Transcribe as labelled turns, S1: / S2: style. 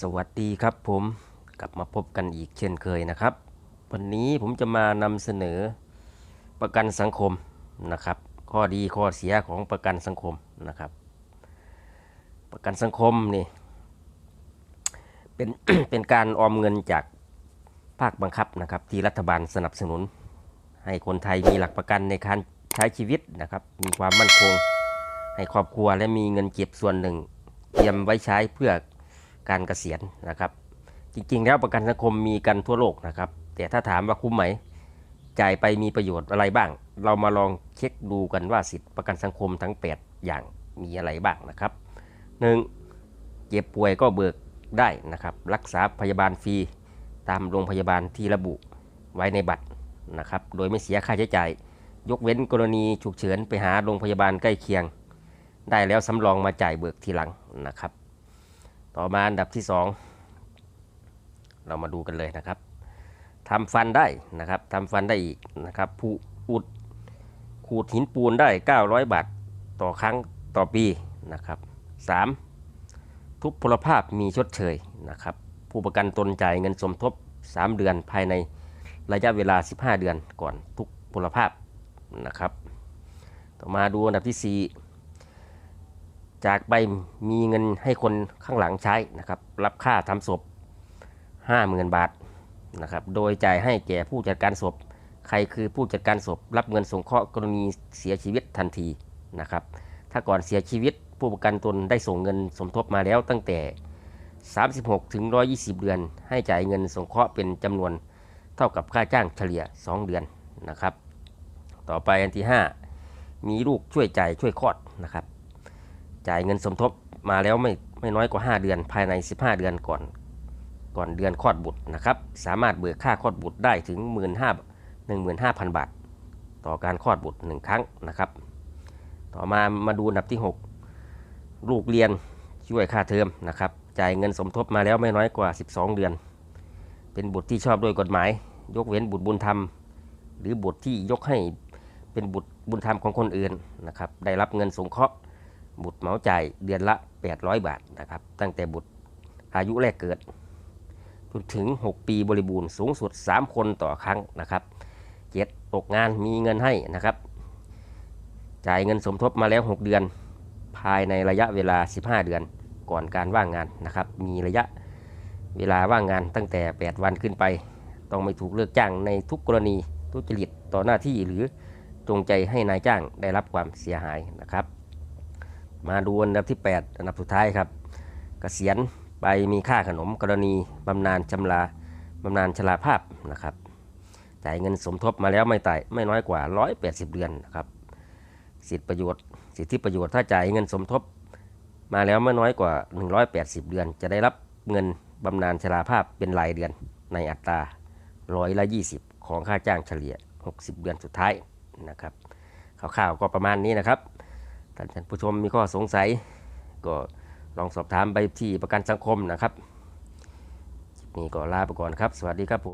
S1: สวัสดีครับผมกลับมาพบกันอีกเช่นเคยนะครับ วันนี้ผมจะมานำเสนอประกันสังคมนะครับ ข้อดีข้อเสียของประกันสังคมนะครับ ประกันสังคมนี่เป็นเป็นการออมเงินจากภาคบังคับนะครับ ที่รัฐบาลสนับสนุน ให้คนไทยมีหลักประกันในการใช้ชีวิตนะครับ มีความมั่นคง ให้ครอบครัวและมีเงินเก็บส่วนหนึ่ง เตรียมไว้ใช้เพื่อ การเกษียณนะครับ จริงๆ แล้วประกันสังคมมีกันทั่วโลกนะครับ แต่ถ้าถามว่าคุ้มไหม จ่ายไปมีประโยชน์อะไรบ้าง เรามาลองเช็คดูกันว่าสิทธิประกันสังคมทั้ง 8 อย่างมีอะไรบ้างนะครับ 1. เจ็บป่วยก็เบิกได้นะครับ รักษาพยาบาลฟรีตามโรงพยาบาลที่ระบุไว้ในบัตรนะครับ โดยไม่เสียค่าใช้จ่าย ยกเว้นกรณีฉุกเฉินไปหาโรงพยาบาลใกล้เคียง ได้แล้วสำรองมาจ่ายเบิกทีหลังนะครับ ต่อมาอันดับที่ 2 เรามาดูกันเลยนะครับทำฟันได้นะครับทำฟันได้อีกนะครับผู้อุดขูดหินปูนได้ 900 บาทต่อครั้งต่อปีนะครับ 3. ทุกพลภาพมีชดเชยนะครับ ผู้ประกันตนจ่ายเงินสมทบ 3 เดือนภายในระยะเวลา 15 เดือนก่อนทุกพลภาพนะครับ ต่อมาดูอันดับที่ 4 จากไปมีเงินให้คนข้างหลังใช้นะครับ รับค่าทำศพ 50,000 บาทนะครับ โดยจ่ายให้แก่ผู้จัดการศพ ใครคือผู้จัดการศพ รับเงินสงเคราะห์กรณีเสียชีวิตทันทีนะครับ ถ้าก่อนเสียชีวิตผู้ประกันตนได้ส่งเงินสมทบมาแล้วตั้งแต่ 36 ถึง 120 เดือน ให้จ่ายเงินสงเคราะห์เป็นจำนวนเท่ากับค่าจ้างเฉลี่ย 2 เดือนนะครับ ต่อไปอันที่ 5 มีลูกช่วยจ่ายช่วยคลอดนะครับ จ่ายเงินสมทบมาแล้วไม่ไม่น้อยกว่า 5 เดือน ภายใน 15 เดือนก่อน ก่อนเดือนคลอดบุตรนะครับ สามารถเบิกค่าคลอดบุตรได้ถึง 1 5 15,000 บาท ต่อการคลอดบุตร 1 ครั้งนะครับ ต่อมามาดูอันดับที่ 6 ลูกเรียนช่วยค่าเทอมนะครับ จ่ายเงินสมทบมาแล้วไม่น้อยกว่า 12 เดือน เป็นบุตรที่ชอบด้วยกฎหมาย ยกเว้นบุตรบุญธรรม หรือบุตรที่ยกให้เป็นบุตรบุญธรรมของคนอื่นนะครับ ได้รับเงินสงเคราะห์ บุตรเหมาจ่ายเดือนละ 800 บาทนะครับ ตั้งแต่บุตรอายุแรกเกิดจนถึง 6 ปีบริบูรณ์สูงสุด 3 คนต่อครั้งนะครับเจ็ดตกงานมีเงินให้นะครับ จ่ายเงินสมทบมาแล้ว 6 เดือน ภายในระยะเวลา 15 เดือนก่อนการว่างงานนะครับ มีระยะเวลาว่างงานตั้งแต่ 8 วันขึ้นไป ต้องไม่ถูกเลิกจ้างในทุกกรณีทุจริตต่อหน้าที่หรือจงใจให้นายจ้างได้รับความเสียหายนะครับ มาดูอันดับที่ 8 อันดับสุดท้ายครับเกษียณไปมีค่าขนมกรณีบำนาญชำระบำนาญชราภาพนะครับจ่ายเงินสมทบมาแล้วไม่ต่ไม่น้อยกว่า 180 เดือนนะครับสิทธิประโยชน์ สิทธิประโยชน์ถ้าจ่ายเงินสมทบ มาแล้วไม่น้อยกว่า 180 เดือน จะได้รับเงินบำนาญชราภาพเป็นรายเดือนในอัตราร้อยละ20 ของค่าจ้างเฉลี่ย 60 เดือนสุดท้ายนะครับคร่าวๆก็ประมาณนี้นะครับ ท่านท่านผู้ชมมีข้อสงสัย ก็ลองสอบถามไปที่ประกันสังคมนะครับ นี่ก็ลาไปก่อนครับ สวัสดีครับผม